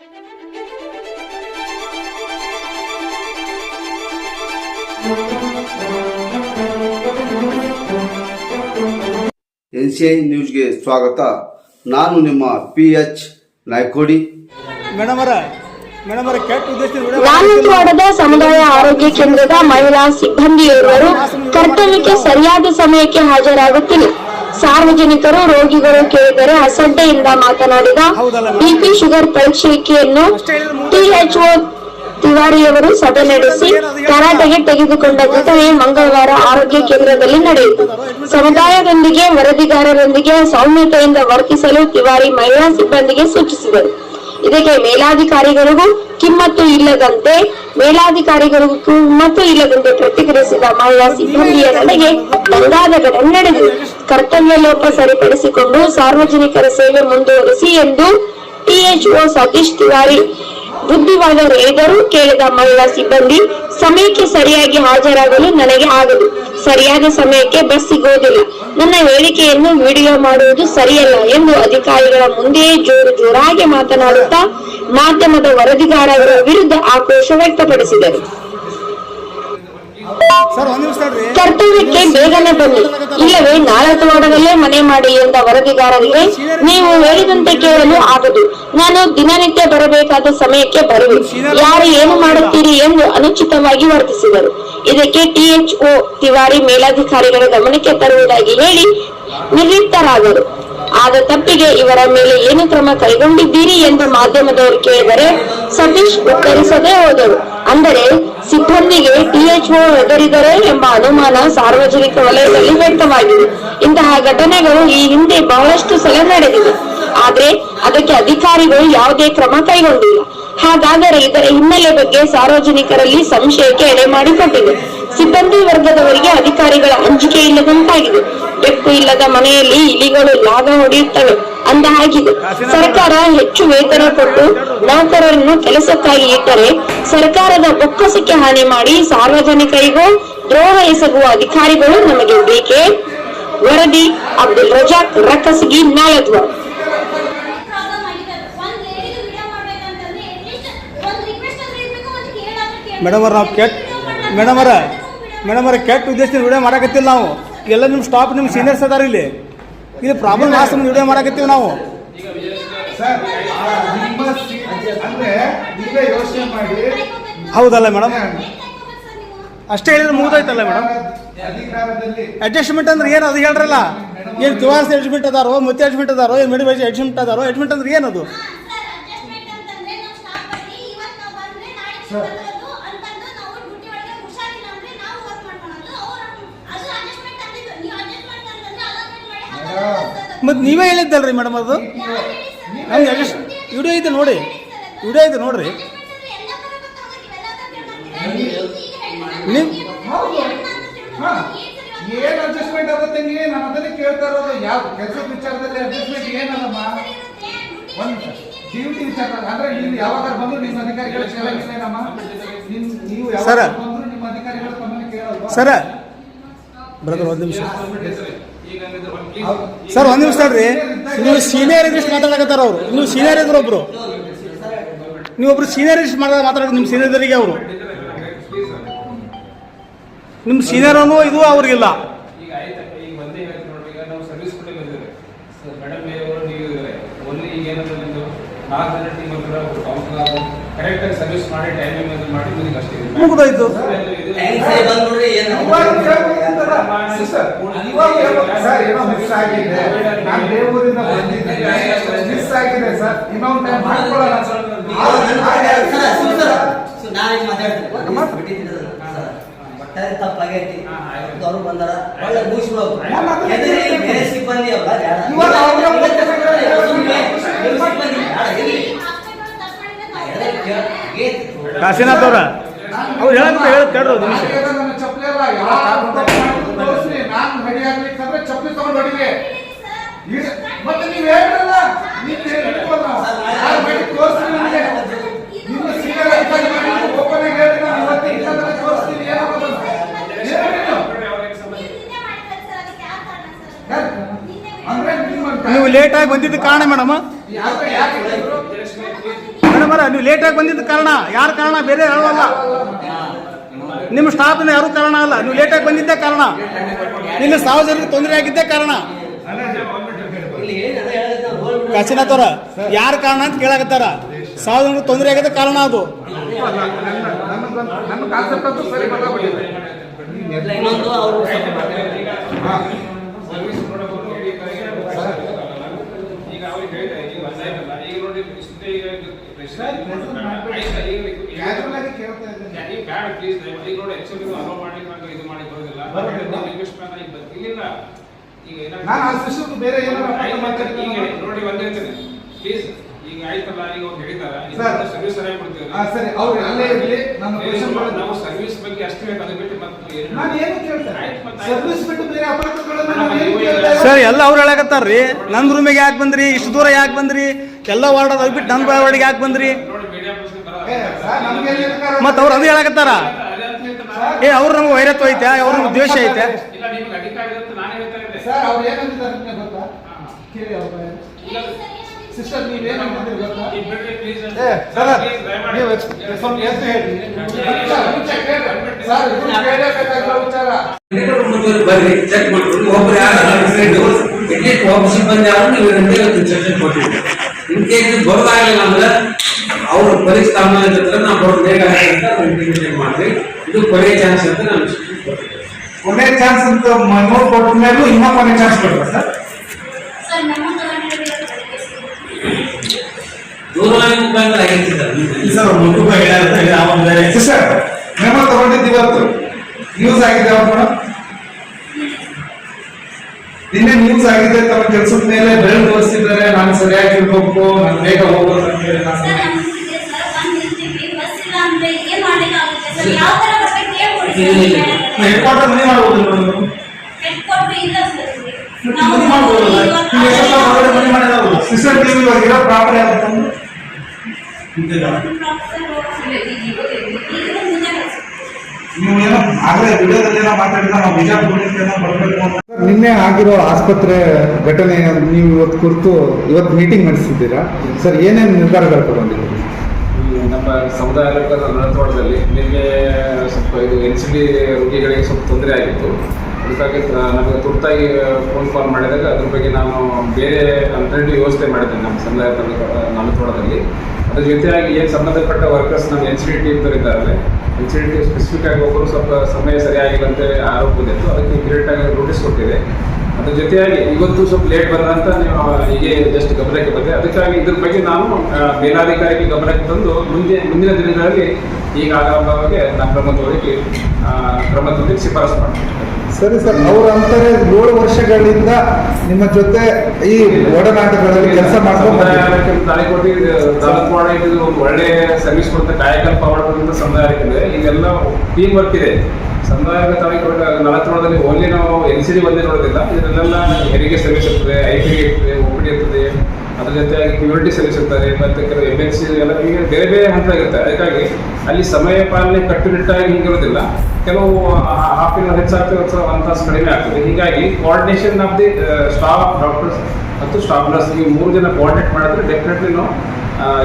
N C I ನ್ಯೂಸ್ಗೆ ಸ್ವಾಗತ. ನಾನು ನಿಮ್ಮ ಪಿ ಎಚ್ ನಾಯ್ಕೋಡಿ ನಾನಂತವಾಡದ ಸಮುದಾಯ ಆರೋಗ್ಯ ಕೇಂದ್ರದ ಮಹಿಳಾ ಸಿಬ್ಬಂದಿಯೋರ್ವರು ಕರ್ತವ್ಯಕ್ಕೆ ಸರಿಯಾದ ಸಮಯಕ್ಕೆ ಹಾಜರಾಗುತ್ತಿಲ್ಲ. ಸಾರ್ವಜನಿಕರು ರೋಗಿಗಳು ಕೇಳಿದರೆ ಅಸಡ್ಡೆಯಿಂದ ಮಾತನಾಡಿದ ಬಿಪಿ ಶುಗರ್ ಪರೀಕ್ಷೆಯನ್ನು ಟಿಎಚ್ಒ ತಿವಾರಿಯವರು ಸಭೆ ನಡೆಸಿ ತರಾಟೆಗೆ ತೆಗೆದುಕೊಂಡ ಘಟನೆ ಮಂಗಳವಾರ ಆರೋಗ್ಯ ಕೇಂದ್ರದಲ್ಲಿ ನಡೆಯಿತು. ಸಮುದಾಯದೊಂದಿಗೆ ವರದಿಗಾರರೊಂದಿಗೆ ಸೌಮ್ಯತೆಯಿಂದ ವರ್ತಿಸಲು ತಿವಾರಿ ಮಹಿಳಾ ಸಿಬ್ಬಂದಿಗೆ ಸೂಚಿಸಿದರು. ಇದಕ್ಕೆ ಮೇಲಾಧಿಕಾರಿಗಳಿಗೂ ಕಿಮ್ಮತ್ತು ಇಲ್ಲದಂತೆ ಮೇಲಾಧಿಕಾರಿಗಳಿಗೂ ಕಿಮ್ಮತ್ತು ಇಲ್ಲದಂತೆ ಪ್ರತಿಕ್ರಿಯಿಸಿದ ಮಹಿಳಾ ಸಿಬ್ಬಂದಿಯ ನಡೆಗೆ ಘಟನೆ ನಡೆದಿದೆ ಕರ್ತವ್ಯ ಲೋಪ ಸರಿಪಡಿಸಿಕೊಂಡು ಸಾರ್ವಜನಿಕರ ಸೇವೆ ಮುಂದುವರಿಸಿ ಎಂದು ಟಿಎಚ್ಒ ಸತೀಶ್ ತಿವಾರಿ ಬುದ್ಧಿವಾದ ಹೇಳಿದರೂ ಕೇಳಿದ ಮಹಿಳಾ ಸಿಬ್ಬಂದಿ ಸಮಯಕ್ಕೆ ಸರಿಯಾಗಿ ಹಾಜರಾಗಲು ನನಗೆ ಆಗದು. ಸರಿಯಾದ ಸಮಯಕ್ಕೆ ಬಸ್ ಸಿಗೋದಿಲ್ಲ. ನನ್ನ ಹೇಳಿಕೆಯನ್ನು ವಿಡಿಯೋ ಮಾಡುವುದು ಸರಿಯಲ್ಲ ಎಂದು ಅಧಿಕಾರಿಗಳ ಮುಂದೆಯೇ ಜೋರು ಜೋರಾಗಿ ಮಾತನಾಡುತ್ತಾ ಮಾಧ್ಯಮದ ವರದಿಗಾರರ ವಿರುದ್ಧ ಆಕ್ರೋಶ ವ್ಯಕ್ತಪಡಿಸಿದರು. ಕರ್ತವ್ಯಕ್ಕೆ ಬೇಗನೆ ಬನ್ನಿ. ಇಲ್ಲವೇ ನಾಳತವಾಡದಲ್ಲೇ ಮನೆ ಮಾಡಿ ಎಂದ ವರದಿಗಾರರಿಗೆ ನೀವು ಹೇಳಿದಂತೆ ಕೇಳಲು ಆಗದು. ನಾನು ದಿನನಿತ್ಯ ಬರಬೇಕಾದ ಸಮಯಕ್ಕೆ ಬರುವೆ. ಯಾರು ಏನು ಮಾಡುತ್ತೀರಿ ಎಂದು ಅನುಚಿತವಾಗಿ ವರ್ತಿಸಿದರು. ಇದಕ್ಕೆ ಟಿಎಚ್ಒ ತಿವಾರಿ ಮೇಲಾಧಿಕಾರಿಗಳ ಗಮನಕ್ಕೆ ತರುವುದಾಗಿ ಹೇಳಿ ನಿವೃತ್ತರಾದರು. ಆದ ತಪ್ಪಿಗೆ ಇವರ ಮೇಲೆ ಏನು ಕ್ರಮ ಕೈಗೊಂಡಿದ್ದೀರಿ ಎಂದು ಮಾಧ್ಯಮದವರು ಕೇಳಿದರೆ ಸತೀಶ್ ಉತ್ತರಿಸದೇ ಹೋದರು. ಅಂದರೆ, ಸಿಬ್ಬಂದಿಗೆ ಟಿಎಚ್ಒ ಎದುರಿದರೆ ಎಂಬ ಅನುಮಾನ ಸಾರ್ವಜನಿಕ ವಲಯದಲ್ಲಿ ವ್ಯಕ್ತವಾಗಿದೆ. ಇಂತಹ ಘಟನೆಗಳು ಈ ಹಿಂದೆ ಬಹಳಷ್ಟು ಸಲ ನಡೆದಿದೆ ಆದ್ರೆ, ಅದಕ್ಕೆ ಅಧಿಕಾರಿಗಳು ಯಾವುದೇ ಕ್ರಮ ಕೈಗೊಂಡಿಲ್ಲ. ಹಾಗಾದರೆ ಇದರ ಹಿನ್ನೆಲೆ ಬಗ್ಗೆ ಸಾರ್ವಜನಿಕರಲ್ಲಿ ಸಂಶಯಕ್ಕೆ ಎಡೆ ಮಾಡಿಕೊಟ್ಟಿದೆ. ಸಿಬ್ಬಂದಿ ವರ್ಗದವರಿಗೆ ಅಧಿಕಾರಿಗಳ ಅಂಜಿಕೆ ಇಲ್ಲದಂತಾಗಿದೆ. ಬೆಕ್ಕು ಇಲ್ಲದ ಮನೆಯಲ್ಲಿ ಇಲಿಗಳು ಲಾಭ ಹೊಡೆಯುತ್ತವೆ. ಅಂದ ಹಾಗಿದೆ ಸರ್ಕಾರ ಹೆಚ್ಚು ವೇತನ ಕೊಟ್ಟು ನೌಕರರನ್ನು ಕೆಲಸಕ್ಕಾಗಿ ಇಟ್ಟರೆ ಸರ್ಕಾರದ ಬೊಕ್ಕಸಕ್ಕೆ ಹಾನಿ ಮಾಡಿ ಸಾರ್ವಜನಿಕರಿಗೂ ದ್ರೋಹ ಎಸಗುವ ಅಧಿಕಾರಿಗಳು ನಮಗೆ ಬೇಕೇ? ವರದಿ ಅಬ್ದುಲ್ ರಜಾಕ್ ರಕಸಗಿ ನಾಳದ್ವ ಪ್ರಾಬ್ಲಮ್ ಆಗಿದ್ದಾರೆ ಒಂದ್ ಲೇಡಿದು ವಿಡಿಯೋ ಮಾಡ್ಬೇಕಂತಂದ್ರೆ ಅಟ್ಲೀಸ್ಟ್ ಒಂದ್ ರಿಕ್ವೆಸ್ಟ್ ಆದ್ರೂ ಇರ್ಬೇಕು ಒಂದ್ ಕೇಳಾದ್ರೂ ಕೇಳ್ಬೇಕು. ಮೇಡಮ್ ಅವ್ರ ನಾವು ಕೆಟ್ಟ ಮೇಡಮ್ ಅವರ ಮೇಡಮ್ ಅವರ ಕೆಟ್ಟ ಉದ್ದೇಶದಿಂದ ವಿಡಿಯೋ ಮಾಡಕತ್ತಿಲ್ಲ ನಾವು. ಎಲ್ಲ ನಿಮ್ಮ ಸ್ಟಾಫ್ ನಿಮ್ಮ ಸೀನಿಯರ್ಸ್ ಅದಾರ ಇಲ್ಲಿ. ಇಲ್ಲಿ ಪ್ರಾಬ್ಲಮ್ ಆಸ್ ವಿಡಿಯೋ ಮಾಡಕತ್ತೀವಿ ನಾವು. ಮಾಡಿ. ಹೌದಲ್ಲ ಮೇಡಮ್? ಅಷ್ಟೇ ಹೇಳಿದ್ರೆ ಮುಗಿದೋಯ್ತಲ್ಲ ಮೇಡಮ್? ಅಡ್ಜಸ್ಟ್ಮೆಂಟ್ ಅಂದ್ರೆ ಏನು ಅದು ಹೇಳ್ರಲ್ಲ? ಏನು ತಿವಾರ್ಸ್ ಅಡ್ಜಸ್ಟ್ಮೆಂಟ್ ಅದಾರೋ ಮತ್ತೆ ಅಡ್ಜಸ್ಟ್ಮೆಂಟ್ ಅದಾರೋ ಏನು ಮೆಡಿವೈಸ್ ಅಡ್ಜಸ್ಟ್ಮೆಂಟ್ ಅದಾರೋ ಅಡ್ಜಸ್ಟ್ಮೆಂಟ್ ಅಂದ್ರೆ ಏನದು ಸರ್ ಅಡ್ಜಸ್ಟ್ಮೆಂಟ್ ಅಂತಂದ್ರೆ ನಾವು ಸ್ಟಾಪ್ ಮಾಡಿ ಇವತ್ತು ನಾವು ಬಂದ್ರೆ ನಾಳೆ ಬರೋದು ಅಂತಂದು ನಾವು ಡ್ಯೂಟಿ ಒಳಗೆ ಹುಷಾರಿಲ್ಲ ಅಂದ್ರೆ ನಾವು ವರ್ಕ್ ಮಾಡ್ಕೊಳ್ಳೋದು ಅವ್ರು ಅದು ಅಡ್ಜಸ್ಟ್ಮೆಂಟ್ ಅಂತಿದ್ದು ನೀವು ಅಡ್ಜಸ್ಟ್ಮೆಂಟ್ ಅಂತಂದ್ರೆ ಅಲಾಟ್ಮೆಂಟ್ ಮಾಡಿ ಹಾಕೋದು ಮತ್ತೆ ನೀವೇ ಹೇಳಿದ್ದಲ್ರಿ ಮೇಡಮ್ ಅದು? ನಮ್ಗೆ ಅಡ್ಜಸ್ಟ್ ವಿಡಿಯೋ ಇದೆ ನೋಡಿ. ವಿಡಿಯೋ ಇದೆ ನೋಡ್ರಿ. ಏನು ಅಡ್ಜಸ್ಟ್ಮೆಂಟ್ ತಂಗಿ ನಾನು ಅದನ್ನೇ ಕೇಳ್ತಾ ಇರೋದು. ಯಾವ ಕೆಲಸದ ವಿಚಾರದಲ್ಲಿ ಅಡ್ಜಸ್ಟ್ಮೆಂಟ್ ಏನಲ್ಲಮ್ಮ ಒಂದು ಡ್ಯೂಟಿ ವಿಚಾರ. ಅಂದ್ರೆ ನೀವು ಯಾವಾಗ ಬಂದ್ರು ನಿಮ್ಮ ಅಧಿಕಾರಿಗಳು ಕೇಳಂಗಿಲ್ಲೇನಮ್ಮ ನಿಮ್ ನೀವು ಸರ. ಯಾವಾಗ ಬಂದ್ರು ನಿಮ್ಮ ಅಧಿಕಾರಿಗಳು ತಮ್ಮನ್ನ ಕೇಳಲ್ವಾ? ಸರ. ಬ್ರದರ್ ಒಂದು ನಿಮಿಷ. ಸರ್ ಒಂದು ನಿಮಿಷ ತಡ್ರಿ ನೀವು ಸೀನಿಯರ್ ಇದ್ರಿಷ್ಟು ಮಾತಾಡಕತ್ತಾರ ಅವರು. ನೀವು ಸೀನಿಯರ್ ಇದ್ರು ಒಬ್ರು. ನೀವೊಬ್ರು ಸೀನಿಯರ್ ಇಷ್ಟು ಮಾತಾಡ ಮಾತಾಡೋದು ನಿಮ್ಮ ಸೀನಿಯರ್ದರಿಗೆ ಅವರು. ನಿಮ್ಮ ಸೀನಿಯರ್ ಅನ್ನೋ ಇದು ಅವ್ರಿಗಿಲ್ಲ. ಮುಗಿದೋಯ್ತು. ಅವ್ರ ಅವ್ರು ಮಿಸ್ ಆಗಿದೆ ನಾನು ದೇವರಿಂದ ಬಂದಿದ್ದೀನಿ ಮಿಸ್ ಆಗಿದೆ ಸರ್ ಇನ್ನೊಂದು ಟೈಮ್ ಮಾಡ್ಕೊಳ್ಳೋಣ ಸರ್ ಒಟ್ಟಾರೆ ತಪ್ಪಾಗೈತಿ. ಅವರು ಬಂದಾರ. ಒಳ್ಳೆ ಬೇರೆ ಸಿಬ್ಬಂದಿ ಅವ್ರಿಗೆ ನಿಮ್ಮ ಗೊತ್ತಿಲ್ಲ. ಮತ್ತೆ ನೀವು ನೀವು ಹೇಳ್ಬೋದು ನಾವು ಯಾರು ಮಾಡಿ ತೋರಿಸ್ರಿ ನಿಮಗೆ ನಿಮ್ಮ ಸೀನಿಯರ್ ಅಧಿಕಾರಿ ಮಾಡಿ ಓಪನ್ ಆಗಿ ನಾನು ಇವತ್ತು. ತೋರಿಸ್ತೀನಿ ಏನಾಗೋದು ನೀವು. ಬಂದಿದ್ದ ಕಾರಣ ಮೇಡಮ್? ಮೇಡಮ್ ನೀವು ಲೇಟಾಗಿ ಬಂದಿದ್ದ ಕಾರಣ. ಯಾರ ಕಾರಣ? ಬೇರೆ ಹೇಳಲ್ಲ ನಿಮ್ಮ ಸ್ಟಾಫ್ ಯಾರು ಕಾರಣ ಅಲ್ಲ. ನೀವು ಲೇಟಾಗಿ ಬಂದಿದ್ದೇ ಕಾರಣ. ಇಲ್ಲಿ ಸಾರ್ವಜನಿಕ ತೊಂದರೆ ಆಗಿದ್ದೇ ಕಾರಣ. ಇಲ್ಲಿ ಏನು ಅದೇ ಹೇಳಿದ್ರೆ ನಾವು ರೋಲ್ ಬಿಡು. ಕಾಶಿನಾಥ್ ಅವ್ರ, ಯಾರ ಕಾರಣ ಅಂತ ಕೇಳಾಕತ್ತಾರ? ಸಾರ್ವಜನಿಕ ತೊಂದರೆ ಆಗಿದ್ದ ಕಾರಣ ಅದು. ಈಗ ಅವ್ರಿಗೆ ಈಗ ನೋಡಿ ಇಷ್ಟೇ ಈಗ ಬೇಡ ಪ್ಲೀಸ್ ಈಗ ನೋಡಿ ಆಕ್ಚುಲಿ ಅಲೋ ಮಾಡ್ಲಿಕ್ಕೆ ನಂಗೆ ಇದು ಮಾಡಿ ಬರೋದಿಲ್ಲ. ರಿಕ್ವೆಸ್ಟ್ ಮಾಡಿ ಈಗ ಬರ್ತಿಲ್ಲ ಈಗ ಏನಾಗ್ತದೆ? ಬೇರೆ ಮತ್ತೆ ನೋಡಿ ಒಂದೇ ಹೇಳ್ತೇನೆ. ಪ್ಲೀಸ್ ಆಯ್ತಲ್ಲ ಈಗ ಅವ್ರು ಹೇಳಿದಾರ ಸರ್. ಸರ್ವಿಸ್ ಸರಿಯಾಗಿ ಕೊಡ್ತೀವಿ ಹಾ, ಸರಿ ಅವ್ರು ಅಲ್ಲೇ ಇರ್ಲಿ ನನ್ನ ಕ್ವಶನ್ ನಾವು ಸರ್ವಿಸ್ ಬಗ್ಗೆ ಅಷ್ಟೇ ಅದು ಬಿಟ್ಟು ಮತ್ತೆ ಏನು ನಾನು ಏನು ಕೇಳ್ತೇನೆ ಸರ್ವಿಸ್ ಬಿಟ್ಟು ಬೇರೆ ಅಪಾರ್ಟ್ಮೆಂಟ್ಗಳನ್ನ ನಾನು ಏನು ಆಯ್ತು. ಸರ್ ಎಲ್ಲ ಅವ್ರು ಹೇಳಕತ್ತಾರ್ರಿ. ನನ್ನ ರೂಮಿಗೆ ಯಾಕೆ ಬಂದ್ರಿ? ಇಷ್ಟು ದೂರ ಯಾಕೆ ಬಂದ್ರಿ? ಎಲ್ಲ ವಾರ್ಡ್ ಅದ್ ಬಿಟ್ಟು ನನ್ನ ವಾರ್ಡಿಗೆ ಯಾಕೆ ಬಂದ್ರಿ? ನೋಡಿ ಮೀಡಿಯಾ ಪರ್ಸನ್ ಏ, ಸರ್, ನಮ್ಗೆ ಎಲ್ಲಿ ಅಧಿಕಾರ ಇಲ್ಲ. ಮತ್ ಅವ್ರು ಅದು ಹೇಳಕತ್ತಾರ? ಏ ಅವ್ರು ನಮ್ಗೆ ವೈರತ್ವ ಐತೆ ಅವ್ರ ದ್ವೇಷ ಐತೆ. ಇಲ್ಲ ನಿಮ್ಗೆ ಅಧಿಕಾರ ಇರುತ್ತೆ ನಾನು ಹೇಳ್ತಾ ಇದ್ದೆ. ಸರ್ ಅವ್ರು ಏನಂತಿದ್ದಾರೆ ಗೊತ್ತಾ? ಕೇಳಿ ಅವ್ರ ಸಿಸ್ಟರ್ ನೀವ್ ಗೊತ್ತಾ ಏ ಸರ್ ನೀವು ಸ್ವಲ್ಪ ಹೇಳಿ ಸರ್, ಇದು ಕೇಳಬೇಕಾಗಿರೋ ವಿಚಾರ ಬರ್ರಿ ಚೆಕ್ ಮಾಡ್ಕೊಂಡು ಒಬ್ರು ಯಾರು ಅಟ್ಲೀಸ್ಟ್ ಒಬ್ಬ ಸಿಬ್ಬಂದಿ ಯಾರು ನೀವು ಇನ್ ಕೇಸ್ ಬರೋದಾಗಲಿಲ್ಲ ಅಂದ್ರೆ ಅವ್ರ ಪರೀಕ್ಷೆ ತಾಳ್ಮೆ ಇರ್ತದೆ ನಾವು ಬರೋದು ಬೇಗ ಅಂತ ಇಂಟಿಮೇಷನ್ ಮಾಡ್ರಿ ಇದು ಕೊನೆಯ ಚಾನ್ಸ್ ಅಂತ ನಾನು ಕೊನೆ ಚಾನ್ಸ್ ಅಂತ ಮ- ನೋಟ್ ಕೊಟ್ಟ ಮೇಲೂ ಇನ್ನೂ ಕೊನೆ ಚಾನ್ಸ್ ಕೊಡ್ತಾರೆ ಸರ್ ಸರ್ ನಮ್ಮ ತಗೊಂಡಿರೋದು ದೂರವಾಣಿ ಮುಖಾಂತರ ಆಗಿರ್ತಿದ್ದಾರೆ. ಸರ್ ಮುಖ ಸಿಸ್ಟರ್ ಮೆಮೋ ತಗೊಂಡಿದ್ದು ಇವತ್ತು. ನ್ಯೂಸ್ ಆಗಿದೆ ಅವ್ರು ನಿನ್ನೆ ನ್ಯೂಸ್ ಆಗಿದೆ ತಮ್ಮ ಕೆಲಸದ ಮೇಲೆ ಬೆರಳು ತೋರಿಸಿದ್ದಾರೆ ನಾನು ಸರಿಯಾಗಿ ಇರ್ಬೇಕು ನಾನು ಬೇಗ ಹೋಗೋದು ಅಂತ ಹೇಳಿ ಹೆಡ್ ಕ್ವಾರ್ಟರ್ ಮನೆ ಮಾಡ್ಬೋದು ನೀವು. ಮಾಡಿದಾರಲ್ಲ ಸಿಸ್ಟರ್ ನೀವು ಇವಾಗ ಇರೋ ಪ್ರಾಪರ್ ಯಾವ್ದು? ನಿನ್ನೆ ಆಗಿರೋ ಆಸ್ಪತ್ರೆ ಘಟನೆ ನೀವು ಇವತ್ತು ಕುರಿತು ಇವತ್ತು ಮೀಟಿಂಗ್ ನಡೆಸಿದ್ದೀರಾ? ಸರ್ ಏನೇನು ನಿರ್ಧಾರಗಳು ತಗೊಂಡಿದ್ದೀರಿ? ಈ ನಮ್ಮ ಸಮುದಾಯ ನಳತೋಟದಲ್ಲಿ ನಿನ್ನೆ ಸ್ವಲ್ಪ ಇದು ಎನ್ ಸಿ ಡಿ ರೋಗಿಗಳಿಗೆ ಸ್ವಲ್ಪ ತೊಂದರೆ ಆಗಿತ್ತು. ಅದಕ್ಕಾಗಿ ನಮಗೆ ತುರ್ತಾಗಿ ಫೋನ್ ಕಾಲ್ ಮಾಡಿದಾಗ ಅದ್ರ ಬಗ್ಗೆ ನಾನು ಬೇರೆ ಆಲ್ರೆಡಿ ವ್ಯವಸ್ಥೆ ಮಾಡಿದ್ದೇನೆ ನಮ್ಮ ಸಮುದಾಯ ನಾಮತೋಳದಲ್ಲಿ ಅದ್ರ ಜೊತೆಯಾಗಿ ಏನು ಸಂಬಂಧಪಟ್ಟ ವರ್ಕರ್ಸ್ ನಮ್ಮ ಎನ್ ಡಿ ಟೀಮ್ ಇದ್ದಾರೆ ಎನ್ ಡಿ ಟೀಮ್ ಸ್ಪೆಸಿಫಿಕ್ ಆಗಿ ಒಬ್ಬರು ಸ್ವಲ್ಪ ಸಮಯ ಸರಿಯಾಗಿಲ್ಲ ಅಂತ ಆರೋಪ ಬಂದಿತ್ತು. ಅದಕ್ಕೆ ಆಗಿ ನೋಟಿಸ್ ಕೊಟ್ಟಿದೆ. ಅದ್ರ ಜೊತೆಯಾಗಿ ಇವತ್ತು ಸ್ವಲ್ಪ ಲೇಟ್ ಬಂದಂತ ನೀವು ಹೀಗೆ ಜಸ್ಟ್ ಗಮನಕ್ಕೆ ಬಂದೆ. ಅದಕ್ಕಾಗಿ ಇದ್ರ ಬಗ್ಗೆ ನಾನು ಮೇಲಾಧಿಕಾರಿಗೆ ಗಮನಕ್ಕೆ ತಂದು ಮುಂದೆ, ಮುಂದಿನ ದಿನಗಳಲ್ಲಿ ಈಗ ಆರಂಭವಾಗಿ ನಾನು ಕ್ರಮ ತಗೊಳ್ಳಿಕ್ಕೆ ಕ್ರಮ ಶಿಫಾರಸು ಮಾಡ್ತೀನಿ. ಸರಿ ಸರ್, ಅವ್ರ ಅಂತಾರೆ ಏಳು ವರ್ಷಗಳಿಂದ ನಿಮ್ಮ ಜೊತೆ ಈ ಒಡನಾಟಗಳಲ್ಲಿ ಕೆಲಸ ಮಾಡ್ಕೊಂಡು ಒಂದು ಒಳ್ಳೆ ಸರ್ವಿಸ್ ಕೊಡುತ್ತೆ. ಕಾಯಕಲ್ಪ ಮಾಡುವಂತ ಸಮುದಾಯ ಆಗಿದೆ ಈಗೆಲ್ಲ ಟೀಮ್ ವರ್ಕ್ ಇದೆ. ಸಮುದಾಯದ ತಾಲೂಕು ನಾಲ್ಕೋಣದಲ್ಲಿ ಓನ್ಲಿ ನಾವು ಎನ್ ಸಿ ಡಿ ಒಂದೇ ನೋಡೋದಿಲ್ಲ. ಇದರಲ್ಲೆಲ್ಲ ಹೆರಿಗೆ ಸರ್ವಿಸ್ ಇರ್ತದೆ ಐ ಪಿ ಇರ್ತದೆ ಒ ಪಿ ಇರ್ತದೆ ಅದ್ರ ಜೊತೆಯಾಗಿ ಕ್ಯೂರಿಟಿ ಸರ್ವಿಸ್ ಮತ್ತು ಮತ್ತೆ ಕೆಲವು ಎಂ ಎನ್ ಸಿ ಎಲ್ಲ ಈಗ ಬೇರೆ ಬೇರೆ ಹಂತ ಇರುತ್ತೆ. ಅದಕ್ಕಾಗಿ ಅಲ್ಲಿ ಸಮಯ ಪಾಲನೆ ಕಟ್ಟುನಿಟ್ಟಾಗಿ ಹಿಂಗಿರೋದಿಲ್ಲ ಕೆಲವು ಹಾಫ್ ಇನ್ ಹೆಚ್ಚಾಗ್ತದೆ ಅಥವಾ ಒಂದು ತಾಸು ಕಡಿಮೆ ಆಗ್ತದೆ. ಹೀಗಾಗಿ coordination of the staff doctors ಮತ್ತು ಸ್ಟಾಫ್ ನರ್ಸ್ ಈ ಮೂರು ಜನ ಕೋಆರ್ಡಿನೇಟ್ ಮಾಡಿದ್ರೆ ಡೆಫಿನೆಟ್ಲಿ ನಾವು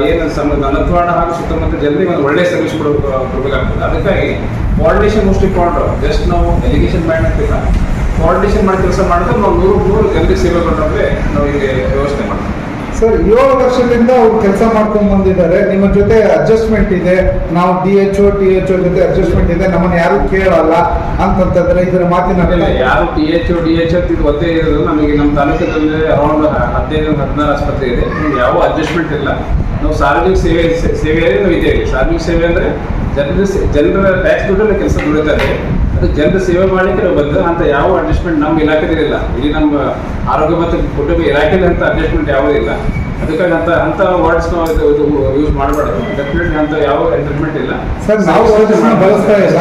ಏನು ಸಮ ನಲತ್ವಾಡ ಹಾಗೂ ಸುತ್ತಮುತ್ತ ಜನರಿಗೆ ಒಂದು ಒಳ್ಳೆಯ ಸರ್ವಿಸ್ ಕೊಡ ಕೊಡಬೇಕಾಗ್ತದೆ. ಅದಕ್ಕಾಗಿ ಕೋಆರ್ಡಿನೇಷನ್ ಮೋಸ್ಟ್ ಇಂಪಾರ್ಟೆಂಟ್ ಜಸ್ಟ್ ನಾವು ಎಲಿಗೇಷನ್ ಮಾಡೋಕ್ಕಿಲ್ಲ ಕೋಆರ್ಡಿನೇಷನ್ ಮಾಡಿ ಕೆಲಸ ಮಾಡಿದ್ರೆ ನಾವು ನೂರು ನೂರು ಜನರಿಗೆ ಸೇವೆ ಕೊಟ್ಟರೆ ನಾವು ಇಲ್ಲಿ ವ್ಯವಸ್ಥೆ ಮಾಡ್ತೀವಿ. ಸರ್ ಏಳು ವರ್ಷದಿಂದ ಅವ್ರು ಕೆಲಸ ಮಾಡ್ಕೊಂಡು ಬಂದಿದ್ದಾರೆ. ನಿಮ್ಮ ಜೊತೆ ಅಡ್ಜಸ್ಟ್ಮೆಂಟ್ ಇದೆ. ನಾವು D H O T H O ಜೊತೆ ಅಡ್ಜಸ್ಟ್ಮೆಂಟ್ ಇದೆ. ನಮ್ಮನ್ನ ಯಾರು ಕೇಳಲ್ಲ ಅಂತಂತಂದ್ರೆ ಇದರ ಮಾತಿನ ಯಾರು T H D H O ಇದು ಇರೋದು. ನಮಗೆ ನಮ್ಮ ತಾಲೂಕಲ್ಲಿ ಅರೌಂಡ್ ಹದಿನೈದು, ಹದಿನಾರು ಆಸ್ಪತ್ರೆ ಇದೆ. ಯಾವ ಅಡ್ಜಸ್ಟ್ಮೆಂಟ್ ಇಲ್ಲ. ನಾವು ಸಾರ್ವಜನಿಕ ಸೇವೆ, ಸೇವೆಯಲ್ಲಿ ನಾವು ಇದ್ದೇವೆ ಸಾರ್ವಜನಿಕ ಸೇವೆ ಅಂದರೆ ಜನರ ಜನರ ಟ್ಯಾಕ್ಸ್ ದುಡ್ಡಲ್ಲಿ ಕೆಲಸ ದುಡಿತಾರೆ. ಅದು ಜನರ ಸೇವೆ ಮಾಡಲಿಕ್ಕೆ ನಾವು ಬಂದ ಅಂತ ಯಾವ ಅಡ್ಜಸ್ಟ್ಮೆಂಟ್ ನಮ್ಮ ಇಲಾಖೆದಿಲ್ಲ ಇಲ್ಲಿ ನಮ್ಮ ಆರೋಗ್ಯ ಮತ್ತು ಕುಟುಂಬ ಇಲಾಖೆಯಲ್ಲಿ ಅಂತ ಅಡ್ಜಸ್ಟ್ಮೆಂಟ್ ಯಾವುದೂ ಇಲ್ಲ. ಅದಕ್ಕಾಗಿ ಅಂತ ಅಂತ ವರ್ಡ್ಸ್ ಯೂಸ್ ಮಾಡಬಾರ್ದು. ಡೆಫಿನೆಟ್ಲಿ ಅಂತ ಯಾವ ಅಡ್ಜಸ್ಟ್ಮೆಂಟ್ ಇಲ್ಲ. ಸರ್, ನಾವು ಬಳಸ್ತಾ ಇಲ್ಲ.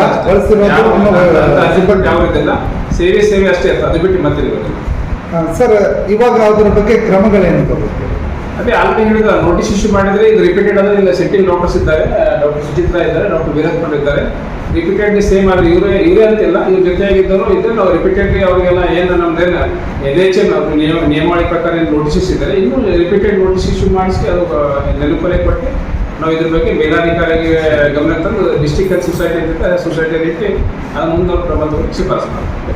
ಅಡ್ಜಸ್ಟ್ಮೆಂಟ್ ಯಾವುದಿಲ್ಲ ಸೇವೆ ಸೇವೆ ಅಷ್ಟೇ ಇರ್ತದೆ ಅದು ಬಿಟ್ಟು ಮತ್ತೆ ಇರೋದಿಲ್ಲ ಸರ್ ಇವಾಗ ಅದರ ಬಗ್ಗೆ ಕ್ರಮಗಳೇನು ತಗೋಬೇಕು? ಅದೇ ಆಲ್ರೆಡಿ ಹೇಳಿದ ನೋಟಿಸ್ ಇಶ್ಯೂ ಮಾಡಿದ್ರೆ ಇದು ರಿಪೀಟೆಡ್ ಅಂದ್ರೆ ಇಲ್ಲ ಸೆಟ್ಟಿಂಗ್ ಡಾಕ್ಟರ್ಸ್ ಇದ್ದಾರೆ. ಡಾಕ್ಟರ್ ಸುಚಿತ್ರಾ ಇದ್ದಾರೆ ಡಾಕ್ಟರ್ ವೀರಪ್ಪನ್ ಇದ್ದಾರೆ. ರಿಪೀಟೆಡ್ಲಿ ಸೇಮ್ ಆದ್ರೆ ಇವರೇ ಇವರೇ ಅಂತಿಲ್ಲ ಇವ್ರ ಜೊತೆಯಾಗಿದ್ದರು ಇದ್ರೆ ನಾವು ರಿಪೀಟೆಡ್ಲಿ ಅವರಿಗೆಲ್ಲ ಏನು ನಮ್ದೇನು ಎನ್ ಎಚ್ ಎನ್ ನಿಯಮ, ನಿಯಮಾವಳಿ ಪ್ರಕಾರ ಏನು ಇದ್ದಾರೆ. ಇನ್ನು ರಿಪೀಟೆಡ್ ನೋಟಿಸ್ ಇಶ್ಯೂ ಮಾಡಿಸಿ ಅದು ನೆನಪಲೆ ಕೊಟ್ಟು ನಾವು ಇದ್ರ ಬಗ್ಗೆ ಮೇಲಾಧಿಕಾರಿಗೆ ಗಮನ ತಂದು ಡಿಸ್ಟಿಕ್ ಹೆಲ್ತ್ ಸೊಸೈಟಿ ಅಂತ ಸೊಸೈಟಿ ರೀತಿ ಅದು ಮುಂದೆ ಪ್ರಬಂಧವನ್ನು ಶಿಫಾರಸು ಮಾಡ್ತೀವಿ.